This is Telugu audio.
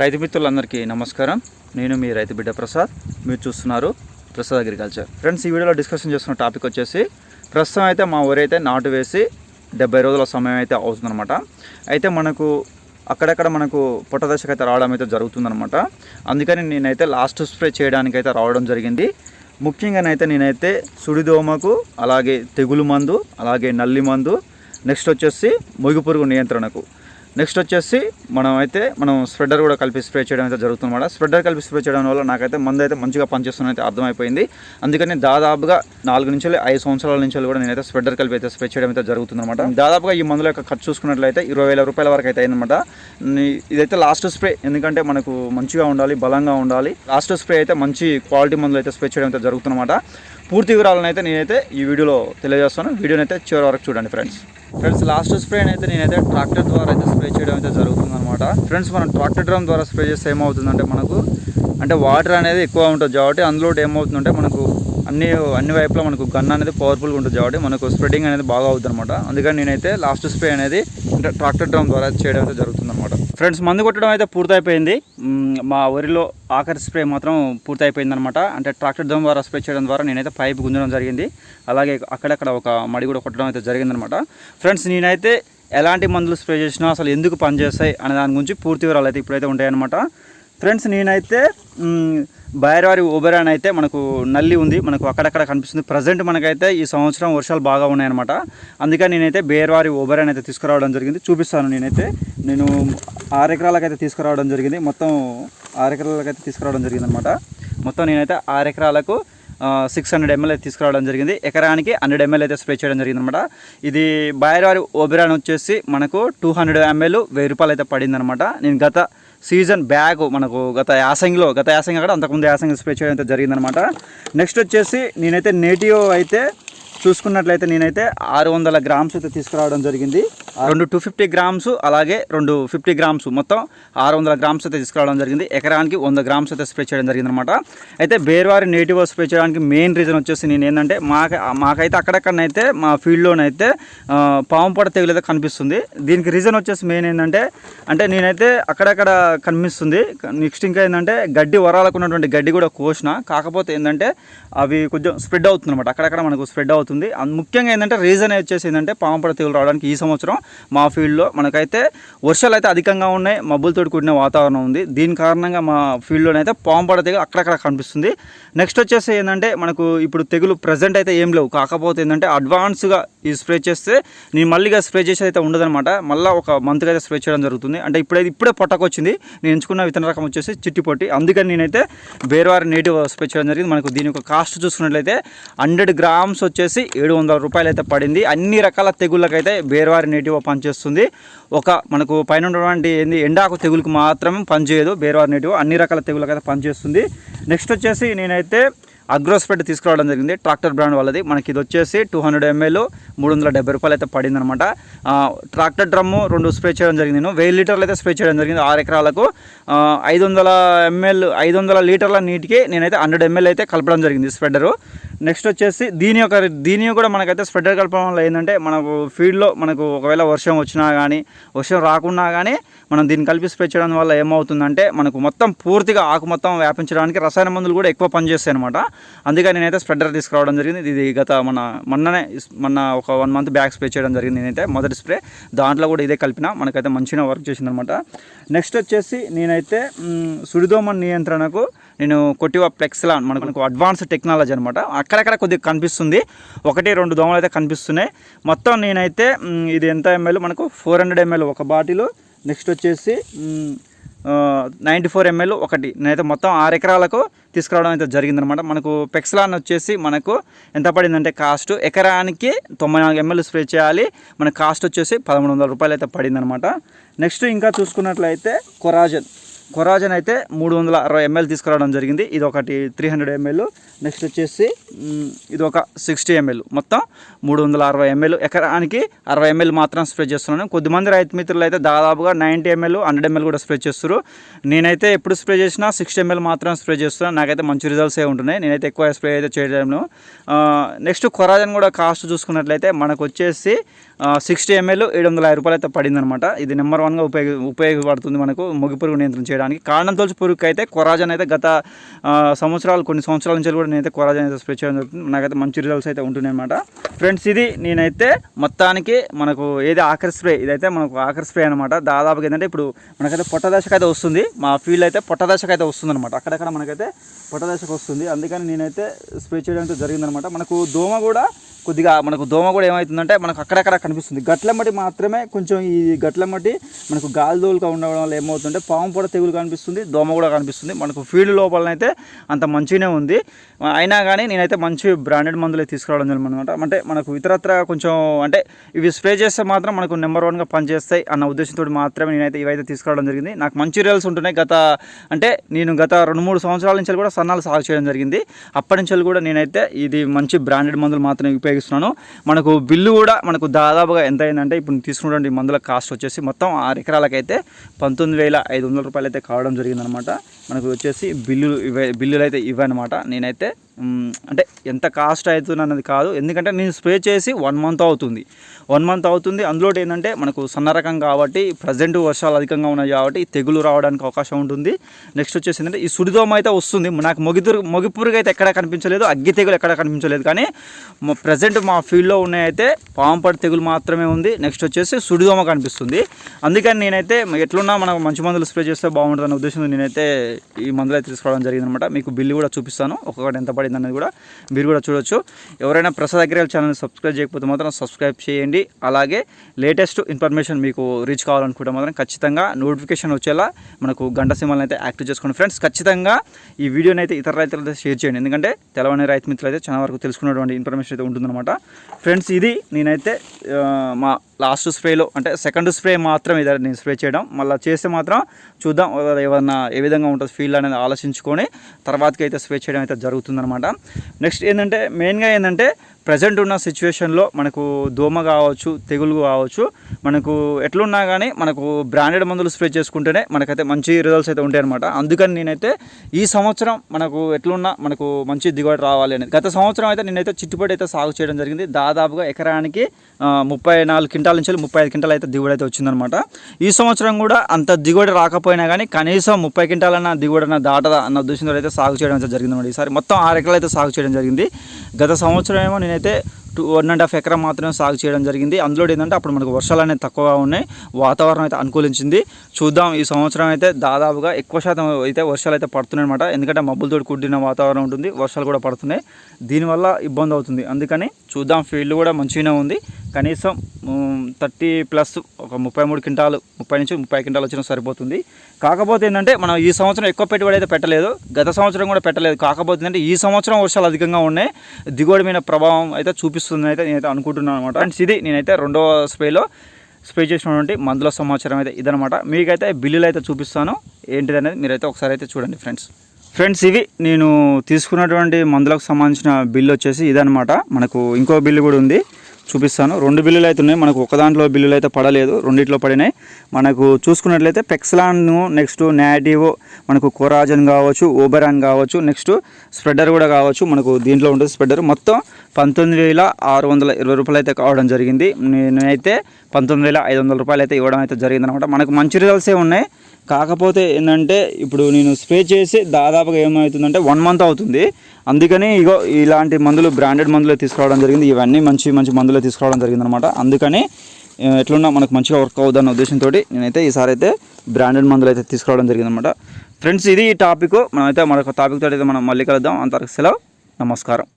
రైతు మిత్రులందరికీ నమస్కారం. నేను మీ రైతు బిడ్డ ప్రసాద్. మీరు చూస్తున్నారు ప్రసాద్ అగ్రికల్చర్. ఫ్రెండ్స్ ఈ వీడియోలో డిస్కషన్ చేస్తున్న టాపిక్ వచ్చేసి ప్రస్తుతం అయితే మా ఊరు అయితే నాటు వేసి డెబ్బై రోజుల సమయం అయితే అవుతుందన్నమాట. అయితే మనకు అక్కడక్కడ మనకు పొట్ట దశకు అయితే రావడం అయితే జరుగుతుందన్నమాట. అందుకని నేనైతే లాస్ట్ స్ప్రే చేయడానికి అయితే రావడం జరిగింది. ముఖ్యంగానైతే నేనైతే సుడిదోమకు అలాగే తెగులు మందు అలాగే నల్లి మందు నెక్స్ట్ వచ్చేసి మొగిపురుగు నియంత్రణకు. నెక్స్ట్ వచ్చేసి మనం అయితే మనం స్ప్రెడర్ కూడా కలిపి స్ప్రే చేయడం అయితే జరుగుతుందన్నమాట స్ప్రెడర్ కలిపి స్ప్రే చేయడం వల్ల నాకైతే మందు అయితే మంచిగా పనిచేస్తుందని అయితే అర్థమైపోయింది. అందుకని దాదాపుగా నాలుగు నుంచి ఐదు సంవత్సరాల నుంచి కూడా నేనైతే స్ప్రెడర్ కలిపి అయితే స్ప్రే చేయడం అయితే జరుగుతుందన్నమాట దాదాపుగా ఈ మందుల యొక్క ఖర్చు చూసుకున్నట్లయితే ఇరవై వేల రూపాయల వరకు అయితే అయిందన్నమాట ఇదైతే లాస్ట్ స్ప్రే ఎందుకంటే మనకు మంచిగా ఉండాలి బలంగా ఉండాలి. లాస్ట్ స్ప్రే అయితే మంచి క్వాలిటీ మందులు అయితే స్ప్రే చేయడం అయితే జరుగుతుందన్నమాట పూర్తి వివరాలను అయితే నేనైతే ఈ వీడియోలో తెలియజేస్తాను. వీడియోని అయితే చివరి వరకు చూడండి ఫ్రెండ్స్. ఫ్రెండ్స్ లాస్ట్ స్ప్రే అయితే నేనైతే ట్రాక్టర్ ద్వారా అయితే స్ప్రే చేయడం అయితే జరుగుతుంది అనమాట ఫ్రెండ్స్ మనం ట్రాక్టర్ డ్రమ్ ద్వారా స్ప్రే చేస్తే ఏమవుతుందంటే మనకు అంటే వాటర్ అనేది ఎక్కువ ఉంటుంది కాబట్టి అందులో ఏమవుతుందంటే మనకు అన్ని అన్ని వైపులా మనకు గన్ అనేది పవర్ఫుల్గా ఉంటుంది కాబట్టి మనకు స్ప్రెడింగ్ అనేది బాగా అవుతుంది అనమాట అందుకని నేనైతే లాస్ట్ స్ప్రే అనేది అంటే ట్రాక్టర్ డ్రమ్ ద్వారా చేయడం అయితే జరుగుతుంది అనమాట ఫ్రెండ్స్ మందు కొట్టడం అయితే పూర్తయిపోయింది. మా వరిలో ఆఖరి స్ప్రే మాత్రం పూర్తయిపోయింది అనమాట అంటే ట్రాక్టర్ డ్రమ్ ద్వారా స్ప్రే చేయడం ద్వారా నేనైతే పైప్ గుంజడం జరిగింది. అలాగే అక్కడక్కడ ఒక మడి కూడా కొట్టడం అయితే జరిగిందనమాట ఫ్రెండ్స్ నేనైతే ఎలాంటి మందులు స్ప్రే చేసినా అసలు ఎందుకు పనిచేస్తాయి అనే దాని గురించి పూర్తి వివరాలు అయితే ఇప్పుడైతే ఉంటాయన్నమాట. ఫ్రెండ్స్ నేనైతే బయరవారి బైరవారి ఓబెరాన్ అయితే మనకు నల్లి ఉంది. మనకు అక్కడక్కడ కనిపిస్తుంది. ప్రజెంట్ మనకైతే ఈ సంవత్సరం వర్షాలు బాగా ఉన్నాయన్నమాట. అందుకని నేనైతే బేర్వారి ఓబెరాన్ అయితే తీసుకురావడం జరిగింది. చూపిస్తాను నేనైతే. నేను ఆరు ఎకరాలకైతే తీసుకురావడం జరిగింది. మొత్తం ఆరు ఎకరాలకైతే తీసుకురావడం జరిగింది అనమాట మొత్తం నేనైతే ఆరు ఎకరాలకు సిక్స్ హండ్రెడ్ ఎంఎల్ అయితే తీసుకురావడం జరిగింది. ఎకరానికి హండ్రెడ్ ఎంఎల్ అయితే స్ప్రే చేయడం జరిగింది అనమాట ఇది బయరవారి ఓబెరాన్ వచ్చేసి మనకు టూ హండ్రెడ్ ఎంఎల్ వెయ్యి రూపాయలు అయితే పడింది నేను గత సీజన్ బ్యాగ్ మనకు గత యాసంగిలో గత యాసంగి కూడా అంతకుముందు యాసంగి స్ప్రే చేయడం అయితే జరిగిందనమాట నెక్స్ట్ వచ్చేసి నేనైతే నేటివ్ అయితే చూసుకున్నట్లయితే నేనైతే ఆరు వందల గ్రామ్స్ అయితే తీసుకురావడం జరిగింది. రెండు టూ ఫిఫ్టీ గ్రామ్స్ అలాగే రెండు ఫిఫ్టీ గ్రామ్స్ మొత్తం ఆరు వందల గ్రామ్స్ అయితే తీసుకురావడం జరిగింది. ఎకరానికి వంద గ్రామ్స్ అయితే స్ప్రే చేయడం జరిగింది అనమాట అయితే బేర్వారి నేటివ్ స్ప్రే చేయడానికి మెయిన్ రీజన్ వచ్చేసి నేను ఏంటంటే మాకు మాకైతే అక్కడక్కడనైతే మా ఫీల్డ్లోనైతే పాంపడ తెగులు అయితే కనిపిస్తుంది. దీనికి రీజన్ వచ్చేసి మెయిన్ ఏంటంటే అంటే నేనైతే అక్కడక్కడ కనిపిస్తుంది. నెక్స్ట్ ఇంకా ఏంటంటే గడ్డి వరాలకు ఉన్నటువంటి గడ్డి కూడా కోసిన. కాకపోతే ఏంటంటే అవి కొంచెం స్ప్రెడ్ అవుతుంది అనమాట అక్కడక్కడ మనకు స్ప్రెడ్ అవుతుంది. అన్- ముఖ్యంగా ఏంటంటే రీజన్ వచ్చేసి ఏంటంటే పాముపడ తెగులు రావడానికి ఈ సంవత్సరం మా ఫీల్డ్లో మనకైతే వర్షాలు అయితే అధికంగా ఉన్నాయి మబ్బులతో కూడిన వాతావరణం ఉంది. దీని కారణంగా మా ఫీల్డ్లోనైతే పాంపడ తెగులు అక్కడక్కడ కనిపిస్తుంది. నెక్స్ట్ వచ్చేసి ఏంటంటే మనకు ఇప్పుడు తెగులు ప్రజెంట్ అయితే ఏం లేవు. కాకపోతే ఏంటంటే అడ్వాన్స్గా ఇది స్ప్రే చేస్తే నేను మళ్ళీగా స్ప్రే చేసేది అయితే ఉండదనమాట మళ్ళీ ఒక మంత్గా అయితే స్ప్రే చేయడం జరుగుతుంది. అంటే ఇప్పుడైతే ఇప్పుడే పొట్టకొచ్చింది నేను ఎంచుకున్న విత్తన రకం వచ్చేసి చిట్టి పొట్టి. అందుకని నేనైతే బేర్వారి నేటివ్ స్ప్రే చేయడం జరిగింది. మనకు దీని యొక్క కాస్ట్ చూసుకున్నట్లయితే హండ్రెడ్ గ్రామ్స్ వచ్చేసి ఏడు వందల రూపాయలు అయితే పడింది. అన్ని రకాల తెగుళ్ళకైతే బేర్వారి నేటివ్ పనిచేస్తుంది. ఒక మనకు పైన ఉన్నటువంటి ఏంది ఎండాకు తెగులకు మాత్రం పనిచేయదు. బేర్వారి నేటివ్ అన్ని రకాల తెగుళ్ళకైతే పనిచేస్తుంది. నెక్స్ట్ వచ్చేసి నేనైతే అగ్రోస్పెడ్ తీసుకురావడం జరిగింది. ట్రాక్టర్ బ్రాండ్ వాళ్ళది. మనకి ఇది వచ్చేసి టూ హండ్రెడ్ ఎంఎల్ మూడు వందల డెబ్బై రూపాయలు అయితే పడింది అనమాట ట్రాక్టర్ డ్రమ్ము రెండు స్ప్రే చేయడం జరిగింది. నేను వెయ్యి లీటర్లు అయితే స్ప్రే చేయడం జరిగింది ఆరు ఎకరాలకు. ఐదు వందల ఎంఎల్ ఐదు వందల లీటర్ల నీటికి నేనైతే హండ్రెడ్ ఎంఎల్ అయితే కలపడం జరిగింది స్ప్రెడరు నెక్స్ట్ వచ్చేసి దీని యొక్క దీని కూడా మనకైతే స్ప్రెడర్ కలపడం వల్ల ఏంటంటే మనకు ఫీల్డ్లో మనకు ఒకవేళ వర్షం వచ్చినా కానీ వర్షం రాకున్నా కానీ మనం దీన్ని కలిపి స్ప్రే చేయడం వల్ల ఏమవుతుందంటే మనకు మొత్తం పూర్తిగా ఆకు మొత్తం వ్యాపించడానికి రసాయన మందులు కూడా ఎక్కువ పనిచేస్తాయి అనమాట అందుకని నేనైతే స్ప్రెడర్ తీసుకురావడం జరిగింది. ఇది గత మన మొన్ననే మొన్న ఒక వన్ మంత్ బ్యాక్ స్ప్రే చేయడం జరిగింది నేనైతే. మొదటి స్ప్రే దాంట్లో కూడా ఇదే కలిపిన మనకైతే మంచిగా వర్క్ చేసిందనమాట నెక్స్ట్ వచ్చేసి నేనైతే సుడిదోమ నియంత్రణకు నేను కొట్టివ ప్లెక్స్లా మనకు మనకు అడ్వాన్స్ టెక్నాలజీ అనమాట అక్కడక్కడ కొద్దిగా కనిపిస్తుంది. ఒకటి రెండు దోమలు అయితే కనిపిస్తున్నాయి. మొత్తం నేనైతే ఇది ఎంత ఎంఎల్? మనకు ఫోర్ హండ్రెడ్ ఎంఎల్ ఒక బాటిల్. నెక్స్ట్ వచ్చేసి నైంటీ ఫోర్ ఎంఎల్ ఒకటి. నేనైతే మొత్తం ఆరు ఎకరాలకు తీసుకురావడం అయితే జరిగిందనమాట మనకు పెక్స్లాన్ వచ్చేసి మనకు ఎంత పడిందంటే కాస్ట్? ఎకరానికి తొంభై నాలుగు ఎంఎల్ స్ప్రే చేయాలి. మన కాస్ట్ వచ్చేసి పదమూడు వందల రూపాయలు అయితే పడిందనమాట నెక్స్ట్ ఇంకా చూసుకున్నట్లయితే కొరాజన్. కొరాజన్ అయితే మూడు వందల అరవై ఎంఎల్ తీసుకురావడం జరిగింది. ఇది ఒకటి త్రీ హండ్రెడ్ ఎంఎల్ నెక్స్ట్ వచ్చేసి ఇది ఒక సిక్స్టీ ఎంఎల్ మొత్తం మూడు వందల అరవై ఎంఎల్ ఎకరానికి అరవై ఎంఎల్ మాత్రం స్ప్రే చేస్తున్నాను. కొద్దిమంది రైతు మిత్రులు అయితే దాదాపుగా నైంటీ ఎంఎల్ హండ్రెడ్ ఎంఎల్ కూడా స్ప్రే చేస్తారు నేనైతే ఎప్పుడు స్ప్రే చేసినా సిక్స్టీ ఎంఎల్ మాత్రం స్ప్రే చేస్తున్నాను. నాకైతే మంచి రిజల్ట్స్ ఏ ఉంటున్నాయి. నేనైతే ఎక్కువ స్ప్రే అయితే చేయడంలో నెక్స్ట్ కొరాజన్ కూడా కాస్ట్ చూసుకున్నట్లయితే మనకు వచ్చేసి సిక్స్టీ ఎంఎల్ ఏడు వందల రూపాయలు అయితే పడిందనమాట ఇది నెంబర్ వన్గా ఉపయోగ ఉపయోగపడుతుంది మనకు. మొగిపురుగు నియంత్రణ చేయడం చేయడానికి కాండం తొలచి పురుగుకి అయితే కొరాజన్ అయితే గత సంవత్సరాలు కొన్ని సంవత్సరాల నుంచి కూడా నేనైతే కొరాజన్ అయితే స్ప్రే చేయడం జరుగుతుంది. నాకైతే మంచి రిజల్ట్స్ అయితే ఉంటున్నాయి అనమాట ఫ్రెండ్స్ ఇది నేనైతే మొత్తానికి మనకు ఏది ఆఖరి స్ప్రే ఇదైతే మనకు ఆఖరి స్ప్రే అనమాట దాదాపుగా ఏంటంటే ఇప్పుడు మనకైతే పొట్ట దశకు అయితే వస్తుంది. మా ఫీల్డ్ అయితే పొట్ట దశకు అయితే వస్తుంది అనమాట అక్కడక్కడ మనకైతే పొట్ట దశకు వస్తుంది. అందుకని నేనైతే స్ప్రే చేయడానికి జరిగిందనమాట మనకు దోమ కూడా కొద్దిగా మనకు దోమ కూడా ఏమవుతుందంటే మనకు అక్కడక్కడ కనిపిస్తుంది. గట్లమ్మటి మాత్రమే కొంచెం ఈ గట్లమ్మటి మనకు గాలి దోలుగా ఉండడం వల్ల ఏమవుతుందంటే పాము పొడ తెగులు కనిపిస్తుంది దోమ కూడా కనిపిస్తుంది. మనకు ఫీల్డ్ లోపలనైతే అంత మంచిగానే ఉంది. అయినా కానీ నేనైతే మంచి బ్రాండెడ్ మందులే తీసుకురావడం జరిగింది అనమాట అంటే మనకు ఇతరత్ర కొంచెం అంటే ఇవి స్ప్రే చేస్తే మాత్రం మనకు నెంబర్ వన్గా పనిచేస్తాయి అన్న ఉద్దేశంతో మాత్రమే నేనైతే ఇవైతే తీసుకురావడం జరిగింది. నాకు మంచి రియల్స్ ఉంటున్నాయి. గత అంటే నేను గత రెండు మూడు సంవత్సరాల నుంచి కూడా సన్నాలు సాగు చేయడం జరిగింది. అప్పటి నుంచి కూడా నేనైతే ఇది మంచి బ్రాండెడ్ మందులు మాత్రమే ఉపయోగిస్తున్నాను. మనకు బిల్లు కూడా మనకు దాదాపుగా ఎంత అయిందంటే ఇప్పుడు తీసుకున్నటువంటి మందుల కాస్ట్ వచ్చేసి మొత్తం ఆరు ఎకరాలకైతే పంతొమ్మిది వేల ఐదు వందల రూపాయలు అయితే కావడం జరిగిందనమాట మనకు వచ్చేసి బిల్లులు ఇవే బిల్లులు అయితే ఇవన్నమాట నేనైతే అంటే ఎంత కాస్ట్ అవుతుంది అన్నది కాదు. ఎందుకంటే నేను స్ప్రే చేసి వన్ మంత్ అవుతుంది. వన్ మంత్ అవుతుంది. అందులో ఏంటంటే మనకు సన్న రకం కాబట్టి ప్రజెంట్ వర్షాలు అధికంగా ఉన్నాయి కాబట్టి తెగులు రావడానికి అవకాశం ఉంటుంది. నెక్స్ట్ వచ్చేసి ఏంటంటే ఈ సుడిదోమ అయితే వస్తుంది. నాకు మొగితురు మొగిపురుగు అయితే ఎక్కడ కనిపించలేదు. అగ్గి తెగులు ఎక్కడ కనిపించలేదు. కానీ ప్రజెంట్ మా ఫీల్డ్లో ఉన్నాయైతే పాంపడి తెగులు మాత్రమే ఉంది. నెక్స్ట్ వచ్చేసి సుడిదోమ కనిపిస్తుంది. అందుకని నేనైతే ఎట్లున్నా మనకు మంచి మందులు స్ప్రే చేస్తే బాగుంటుంది అనే ఉద్దేశంతో నేనైతే ఈ మందులు అయితే తీసుకోవడం జరిగిందనమాట మీకు బిల్లు కూడా చూపిస్తాను. ఒక్కొక్కటి ఎంత పడింది అనేది కూడా మీరు కూడా చూడొచ్చు. ఎవరైనా ప్రసాద్ అగ్రికల్ ఛానల్ సబ్స్క్రైబ్ చేయకపోతే మాత్రం సబ్స్క్రైబ్ చేయండి. అలాగే లేటెస్ట్ ఇన్ఫర్మేషన్ మీకు రీచ్ కావాలనుకుంటే మాత్రం ఖచ్చితంగా నోటిఫికేషన్ వచ్చేలా మనకు గంట సినిమాలను అయితే యాక్టివ్ చేసుకోండి. ఫ్రెండ్స్ ఖచ్చితంగా ఈ వీడియోని అయితే ఇతర రైతులతో షేర్ చేయండి. ఎందుకంటే తెలవని రైతు మిత్రులు అయితే చాలా వరకు తెలుసుకున్నటువంటి ఇన్ఫర్మేషన్ అయితే ఉంటుందన్నమాట. ఫ్రెండ్స్ ఇది నేనైతే మా లాస్ట్ స్ప్రేలో అంటే సెకండ్ స్ప్రే మాత్రం ఇదే నేను స్ప్రే చేయడం. మళ్ళీ చేస్తే మాత్రం చూద్దాం ఏమన్నా ఏ విధంగా ఉంటుంది ఫీల్డ్ అనేది ఆలోచించుకొని తర్వాతకి అయితే స్ప్రే చేయడం అయితే జరుగుతుందన్నమాట. నెక్స్ట్ ఏంటంటే మెయిన్గా ఏంటంటే ప్రజెంట్ ఉన్న సిచ్యువేషన్లో మనకు దోమ కావచ్చు తెగులు కావచ్చు మనకు ఎట్లున్నా కానీ మనకు బ్రాండెడ్ మందులు స్ప్రే చేసుకుంటేనే మనకైతే మంచి రిజల్ట్స్ అయితే ఉంటాయి అనమాట అందుకని నేనైతే ఈ సంవత్సరం మనకు ఎట్లున్నా మనకు మంచి దిగుబడి రావాలి అనేది. గత సంవత్సరం అయితే నేనైతే చిట్టుబడి అయితే సాగు చేయడం జరిగింది. దాదాపుగా ఎకరానికి ముప్పై నాలుగు క్వింటాల నుంచి ముప్పై ఐదు క్వింటాల అయితే దిగుబడి అయితే వచ్చిందనమాట ఈ సంవత్సరం కూడా అంత దిగుబడి రాకపోయినా కానీ కనీసం ముప్పై క్వింటాలన్న దిగుబడి అన్న దాటదా అన్న ఉద్దేశంతో అయితే సాగు చేయడం అయితే ఈసారి మొత్తం ఆరు ఎకరాలు అయితే సాగు చేయడం జరిగింది. గత సంవత్సరం ఏమో నేను నేనైతే టూ వన్ అండ్ హాఫ్ ఎకరం మాత్రమే సాగు చేయడం జరిగింది. అందులో ఏంటంటే అప్పుడు మనకు వర్షాలు అనేవి తక్కువగా ఉన్నాయి. వాతావరణం అయితే అనుకూలించింది. చూద్దాం ఈ సంవత్సరం అయితే దాదాపుగా ఎక్కువ శాతం అయితే వర్షాలు అయితే పడుతున్నాయి అనమాట ఎందుకంటే మబ్బులతో కూడిన వాతావరణం ఉంటుంది వర్షాలు కూడా పడుతున్నాయి. దీనివల్ల ఇబ్బంది అవుతుంది. అందుకని చూద్దాం. ఫీల్డ్ కూడా మంచిగానే ఉంది. కనీసం థర్టీ ప్లస్ ఒక ముప్పై మూడు క్వింటాలు ముప్పై నుంచి ముప్పై క్వింటాలు వచ్చినా సరిపోతుంది. కాకపోతే ఏంటంటే మనం ఈ సంవత్సరం ఎక్కువ పెట్టుబడి అయితే పెట్టలేదు. గత సంవత్సరం కూడా పెట్టలేదు. కాకపోతే ఏంటంటే ఈ సంవత్సరం వర్షాలు అధికంగా ఉన్నాయి. దిగుబడి మీద ప్రభావం అయితే చూపిస్తుంది అయితే నేనైతే అనుకుంటున్నాను అనమాట. అండ్ ఇది నేనైతే రెండవ స్ప్రేలో స్ప్రే చేసినటువంటి మందుల సమాచారం అయితే ఇదనమాట. మీకైతే బిల్లులు అయితే చూపిస్తాను. ఏంటిది అనేది మీరైతే ఒకసారి అయితే చూడండి ఫ్రెండ్స్ ఫ్రెండ్స్ ఇవి నేను తీసుకున్నటువంటి మందులకు సంబంధించిన బిల్లు వచ్చేసి ఇదనమాట మనకు ఇంకో బిల్లు కూడా ఉంది. చూపిస్తాను. రెండు బిల్లులు అయితే ఉన్నాయి. మనకు ఒక దాంట్లో బిల్లులు అయితే పడలేదు. రెండిట్లో పడినాయి. మనకు చూసుకున్నట్లయితే పెక్స్లాన్ నెక్స్ట్ నాటివో మనకు కోరాజన్ కావచ్చు ఓబెరాన్ కావచ్చు నెక్స్ట్ స్ప్రెడర్ కూడా కావచ్చు. మనకు దీంట్లో ఉంటుంది స్ప్రెడర్. మొత్తం పంతొమ్మిది వేల ఆరు వందల ఇరవై రూపాయలు అయితే కావడం జరిగింది. నేనైతే పంతొమ్మిది వేల ఐదు వందల రూపాయలు అయితే ఇవ్వడం అయితే జరిగింది అనమాట మనకు మంచి రిజల్ట్సే ఉన్నాయి. కాకపోతే ఏంటంటే ఇప్పుడు నేను స్ప్రే చేసి దాదాపుగా ఏమవుతుందంటే వన్ మంత్ అవుతుంది. అందుకని ఇగో ఇలాంటి మందులు బ్రాండెడ్ మందులే తీసుకురావడం జరిగింది. ఇవన్నీ మంచి మంచి మందులే తీసుకురావడం జరిగింది అనమాట అందుకని ఎట్లున్నా మనకు మంచిగా వర్క్ అవుదన్న ఉద్దేశంతో నేనైతే ఈసారి అయితే బ్రాండెడ్ మందులు అయితే తీసుకురావడం జరిగిందనమాట. ఫ్రెండ్స్ ఇది ఈ టాపిక్ మనమైతే మరొక టాపిక్ అయితే మనం మళ్ళీ కలుద్దాం. అంతవరకు సెలవు. నమస్కారం.